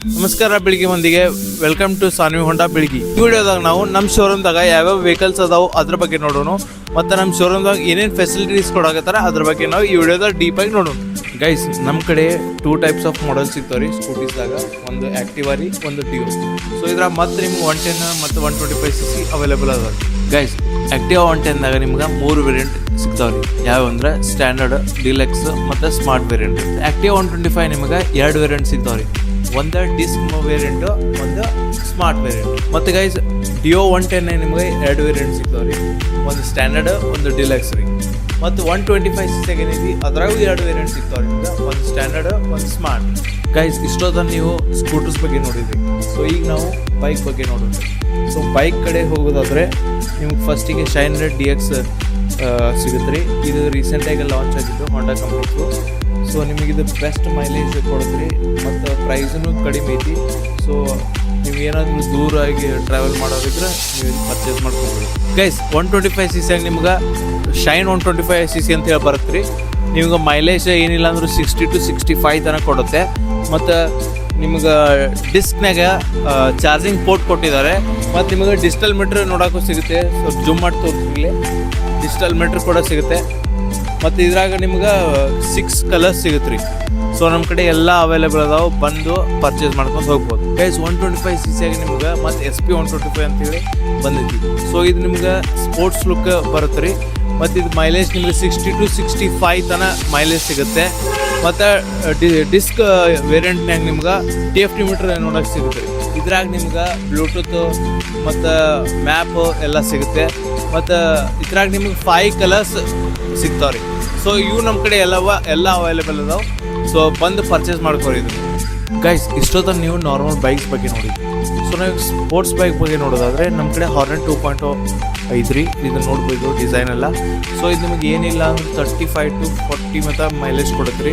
ನಮಸ್ಕಾರ ಬೆಳಗ್ಗೆ ಮಂದಿಗೆ ವೆಲ್ಕಮ್ ಟು ಸಾನ್ವಿ ಹೊಂಡಾ ಬೆಳಗ್ಗೆ ಈ ವಿಡಿಯೋದಾಗ ನಾವು ನಮ್ಮ ಶೋರೂಮ್ದಾಗ ಯಾವ್ಯಾವ ವೆಹಿಕಲ್ಸ್ ಅದಾವು, ಅದ್ರ ಬಗ್ಗೆ ನೋಡೋಣ. ಮತ್ತು ನಮ್ಮ ಶೋರೂಮ್ದಾಗ ಏನೇನು ಫೆಸಿಲಿಟೀಸ್ ಕೊಡಾಕತ್ತಾರ, ಅದ್ರ ಬಗ್ಗೆ ನಾವು ಈ ವಿಡಿಯೋದಾಗ ಡೀಪಾಗಿ ನೋಡೋಣ. ಗೈಸ್ ನಮ್ಮ ಕಡೆ ಟೂ ಟೈಪ್ಸ್ ಆಫ್ ಮಾಡೆಲ್ಸ್ ಸಿಗ್ತಾವೆ ರೀ ಸ್ಕೂಟೀಸ್ದಾಗ ಒಂದು ಆ್ಯಕ್ಟಿವಾ ರೀ, ಒಂದು ಡಿಯೋ ಸೊ ಇದ್ರ ಮತ್ತೆ ನಿಮ್ಗೆ ಒನ್ ಟೆನ್ ಮತ್ತು one twenty five C C available ಅದ ಗೈಸ್ ಆ್ಯಕ್ಟಿವಾ ಒನ್ ಟೆನ್ದಾಗ ನಿಮ್ಗೆ ಮೂರು ವೇರಿಯಂಟ್ ಸಿಗ್ತಾವೆ ರೀ ಯಾವ ಅಂದ್ರೆ ಸ್ಟ್ಯಾಂಡರ್ಡ್ ಡಿಲೆಕ್ಸ್ ಮತ್ತು smart variant Activa one twenty five ನಿಮ್ಗೆ ಎರಡು ವೇರಿಯಂಟ್ ಸಿಗ್ತಾವೆ ರೀ ಒಂದು ಡಿಸ್ಕ್ ವೇರಿಯಂಟು ಒಂದು ಸ್ಮಾರ್ಟ್ ವೇರಿಯಂಟ್ ಮತ್ತು ಗೈಸ್ ಡಿಯೋ ಒನ್ ಟೆನ್ ನಿಮಗೆ ಎರಡು ವೇರಿಯಂಟ್ ಸಿಗ್ತಾವೆ ರೀ. ಒಂದು ಸ್ಟ್ಯಾಂಡರ್ಡ್ ಒಂದು ಡಿಲಕ್ಸ್ ರೀ. ಮತ್ತು ಒನ್ ಟ್ವೆಂಟಿ ಫೈವ್ ಸಿ ಏನೈತಿ ಅದ್ರಾಗೂ ಎರಡು ವೇರಿಯಂಟ್ ಸಿಗ್ತಾವೆ ರೀ. ಒಂದು ಸ್ಟ್ಯಾಂಡರ್ಡ್ ಒಂದು ಸ್ಮಾರ್ಟ್ ಗೈಸ್ ಇಷ್ಟೊತ್ತ ನೀವು ಸ್ಕೂಟರ್ಸ್ ಬಗ್ಗೆ ನೋಡಿದ್ರಿ. ಸೊ ಈಗ ನಾವು ಬೈಕ್ ಬಗ್ಗೆ ನೋಡೋಣ. ಸೊ ಬೈಕ್ ಕಡೆ ಹೋಗೋದಾದ್ರೆ ನಿಮ್ಗೆ ಫಸ್ಟಿಗೆ ಶೈನ್ ರೆಡ್ ಡಿ ಎಕ್ಸ್ ಸಿಗುತ್ತೆ ರೀ. ಇದು ರೀಸೆಂಟಾಗಿ ಲಾಂಚ್ ಆಗಿದ್ದು ಹೋಂಡಾ ಕಂಪ್ನಿದು ಸೊ ನಿಮಗೆ ಇದು ಬೆಸ್ಟ್ ಮೈಲೇಜ್ ಕೊಡುತ್ತೆ. ಮತ್ತು ಪ್ರೈಸೂ ಕಡಿಮೆ ಐತಿ. ಸೊ ನೀವು ಏನಾದರೂ ದೂರಾಗಿ ಟ್ರಾವೆಲ್ ಮಾಡೋದಿದ್ರೆ ನೀವು ಪರ್ಚೇಸ್ ಮಾಡ್ಕೊಬೋದು. Guys one twenty five C ನಿಮ್ಗೆ Shine one twenty five C C ಅಂತ ಹೇಳಿ ಬರುತ್ತೆ ರೀ. ನಿಮ್ಗೆ ಮೈಲೇಜ್ ಏನಿಲ್ಲ ಅಂದ್ರೆ ಸಿಕ್ಸ್ಟಿ ಟು ಸಿಕ್ಸ್ಟಿ ಫೈವ್ ತನಕ ಕೊಡುತ್ತೆ. ಮತ್ತು ನಿಮ್ಗೆ ಡಿಸ್ಕ್ನಾಗ ಚಾರ್ಜಿಂಗ್ ಪೋರ್ಟ್ ಕೊಟ್ಟಿದ್ದಾರೆ. ಮತ್ತು ನಿಮಗೆ ಡಿಜಿಟಲ್ ಮೀಟ್ರ್ ನೋಡೋಕ್ಕೂ ಸಿಗುತ್ತೆ. ಸ್ವಲ್ಪ ಜುಮ್ ಮಾಡಿ ತೋರಿಸಿರ್ಲಿ ಡಿಜಿಟಲ್ ಮೀಟ್ರ್ ಕೂಡ ಸಿಗುತ್ತೆ. ಮತ್ತು ಇದ್ರಾಗ ನಿಮ್ಗೆ ಸಿಕ್ಸ್ ಕಲರ್ಸ್ ಸಿಗುತ್ತೆ ರೀ ಸೊ ನಮ್ಮ ಕಡೆ ಎಲ್ಲ ಅವೈಲೇಬಲ್ ಅದಾವೆ. ಬಂದು ಪರ್ಚೇಸ್ ಮಾಡ್ಕೊಂಡು ಹೋಗ್ಬೋದು. Guys one twenty five C ಸಿಯಾಗಿ ನಿಮ್ಗೆ ಮತ್ತು S P one twenty five ಅಂತೇಳಿ ಬಂದೈತಿ. ಸೊ ಇದು ನಿಮ್ಗೆ ಸ್ಪೋರ್ಟ್ಸ್ ಲುಕ್ ಬರುತ್ತೆ ರೀ ಮತ್ತು ಇದು ಮೈಲೇಜ್ ನಿಮಗೆ ಸಿಕ್ಸ್ಟಿ ಟು ಸಿಕ್ಸ್ಟಿ ಫೈವ್ ತನ ಮೈಲೇಜ್ ಸಿಗುತ್ತೆ. ಮತ್ತು ಡಿಸ್ಕ್ ವೇರಿಯಂಟ್ನಾಗ ನಿಮ್ಗೆ ಟಿ ಎಫ್ ಟಿ ಮೀಟ್ರ್ ನೋಡೋಕೆ ಸಿಗುತ್ತೆ ರೀ. ಇದ್ರಾಗ ನಿಮ್ಗೆ ಬ್ಲೂಟೂತ್ ಮತ್ತು ಮ್ಯಾಪ್ ಎಲ್ಲ ಸಿಗುತ್ತೆ. ಮತ್ತು ಇದ್ರಾಗ ನಿಮ್ಗೆ ಫೈ ಕಲರ್ಸ್ ಸಿಗ್ತಾವೆ ರೀ ಸೊ ಇವು ನಮ್ಮ ಕಡೆ ಎಲ್ಲವ ಎಲ್ಲ ಅವೈಲೇಬಲ್ ಅದಾವೆ. ಸೊ ಬಂದು ಪರ್ಚೇಸ್ ಮಾಡ್ಕೊರಿ ಇದು. ಗೈಸ್ ಇಷ್ಟೊತ್ತ ನೀವು ನಾರ್ಮಲ್ ಬೈಕ್ಸ್ ಬಗ್ಗೆ ನೋಡಿ ಸೊ ನಾವು ಸ್ಪೋರ್ಟ್ಸ್ ಬೈಕ್ ಬಗ್ಗೆ ನೋಡೋದಾದರೆ ನಮ್ಮ ಕಡೆ ಹಾರ್ನ್ ಟೂ ಪಾಯಿಂಟ್ ಐತ್ರಿ. ಇದನ್ನ ನೋಡ್ಬೋದು ಡಿಸೈನ್ ಎಲ್ಲ. ಸೊ ಇದು ನಿಮಗೆ ಏನಿಲ್ಲ ಅಂದ್ರೆ ತರ್ಟಿ ಫೈವ್ ಟು ಫಾರ್ಟಿ ಮತ್ತು ಮೈಲೇಜ್ ಕೊಡುತ್ತೆ ರೀ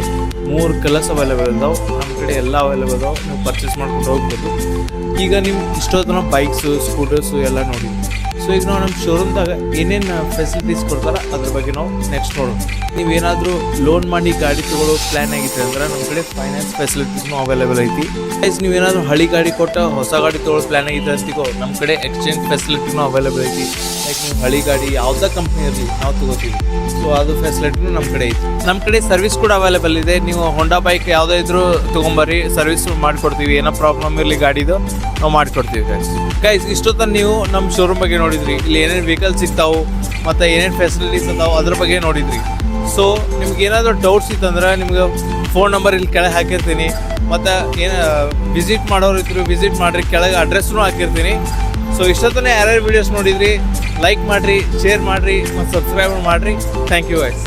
ಮೂರು ಕಲರ್ಸ್ ಅವೈಲೇಬಲ್ ಇದಾವೆ. ನಮ್ಮ ಕಡೆ ಎಲ್ಲ ಅವೈಲೇಬಲ್ ಇದಾವೆ. ನೀವು ಪರ್ಚೇಸ್ ಮಾಡ್ಕೊಂಡು ಹೋಗ್ಬೋದು. ಈಗ ನಿಮ್ಗೆ ಇಷ್ಟೊತ್ತನ ಬೈಕ್ಸು ಸ್ಕೂಟರ್ಸು ಎಲ್ಲ ನೋಡಿ ಸೊ ಈಗ ನಾವು ನಮ್ಮ ಶೋರೂಮ್ದಾಗ ಏನೇನು ಫೆಸಿಲಿಟೀಸ್ ಕೊಡ್ತಾರ ಅದ್ರ ಬಗ್ಗೆ ನಾವು ನೆಕ್ಸ್ಟ್ ನೋಡೋಣ. ನೀವೇನಾದರೂ ಲೋನ್ ಮಾಡಿ ಗಾಡಿ ತಗೊಳ್ಳೋ ಪ್ಲ್ಯಾನ್ ಆಗಿತ್ತು ಅಂದ್ರೆ ನಮ್ಮ ಕಡೆ ಫೈನಾನ್ಸ್ ಫೆಸಿಲಿಟೀಸ್ನು ಅವೈಲೇಬಲ್ ಐತಿ. ಐಸ್ ನೀವು ಏನಾದರೂ ಹಳಿ ಗಾಡಿ ಕೊಟ್ಟು ಹೊಸ ಗಾಡಿ ತೊಗೊಳ್ಳೋ ಪ್ಲ್ಯಾನ್ ಆಗಿತ್ತು ಅಷ್ಟಿಗೋ ನಮ್ಮ ಕಡೆ ಎಕ್ಸ್ಚೇಂಜ್ ಫೆಸಿಲಿಟೀಸ್ನು ಅವೈಲೇಬಲ್ ಐತಿ. ಲೈಕ್ ನೀವು ಹಳಿ ಗಾಡಿ ಯಾವುದೇ ಕಂಪ್ನಿ ಇರಲಿ, ನಾವು ತಗೋತೀವಿ. ಸೊ ಅದು ಫೆಸಿಲಿಟಿನೂ ನಮ್ಮ ಕಡೆ ಐತಿ. ನಮ್ಮ ಕಡೆ ಸರ್ವಿಸ್ ಕೂಡ ಅವೈಲೇಬಲ್ ಇದೆ. ನೀವು ಹೊಂಡಾ ಬೈಕ್ ಯಾವುದೇ ಇದ್ರೂ ತೊಗೊಂಬರ್ರಿ ಸರ್ವಿಸ್ ಮಾಡಿಕೊಡ್ತೀವಿ. ಏನೋ ಪ್ರಾಬ್ಲಮ್ ಇರಲಿ ಗಾಡಿದು, ನಾವು ಮಾಡಿಕೊಡ್ತೀವಿ ಗೈಸ್ ಗೈಸ್ ಇಷ್ಟೊತ್ತ ನೀವು ನಮ್ಮ ಶೋರೂಮ್ ಬಗ್ಗೆ ನೋಡಿದ್ರಿ. ಇಲ್ಲಿ ಏನೇನು ವೆಹಿಕಲ್ಸ್ ಸಿಗ್ತಾವೆ, ಮತ್ತು ಏನೇನು ಫೆಸಿಲಿಟೀಸ್ ಅದಾವೆ ಅದ್ರ ಬಗ್ಗೆ ನೋಡಿದ್ರಿ. ಸೊ ನಿಮ್ಗೆ ಏನಾದರೂ ಡೌಟ್ಸ್ ಇತ್ತಂದ್ರೆ ನಿಮ್ಗೆ ಫೋನ್ ನಂಬರ್ ಇಲ್ಲಿ ಕೆಳಗೆ ಹಾಕಿರ್ತೀನಿ. ಮತ್ತು ಏನು ವಿಸಿಟ್ ಮಾಡೋರು ಇದ್ರು ವಿಸಿಟ್ ಮಾಡಿರಿ, ಕೆಳಗೆ ಅಡ್ರೆಸ್ನೂ ಹಾಕಿರ್ತೀನಿ. ಸೊ ಇಷ್ಟೊತ್ತನೇ ಯಾರ್ಯಾರು ವೀಡಿಯೋಸ್ ನೋಡಿದ್ರಿ ಲೈಕ್ ಮಾಡಿರಿ ಶೇರ್ ಮಾಡಿರಿ, ಮತ್ತು ಸಬ್ಸ್ಕ್ರೈಬ್ ಮಾಡಿರಿ. Thank you guys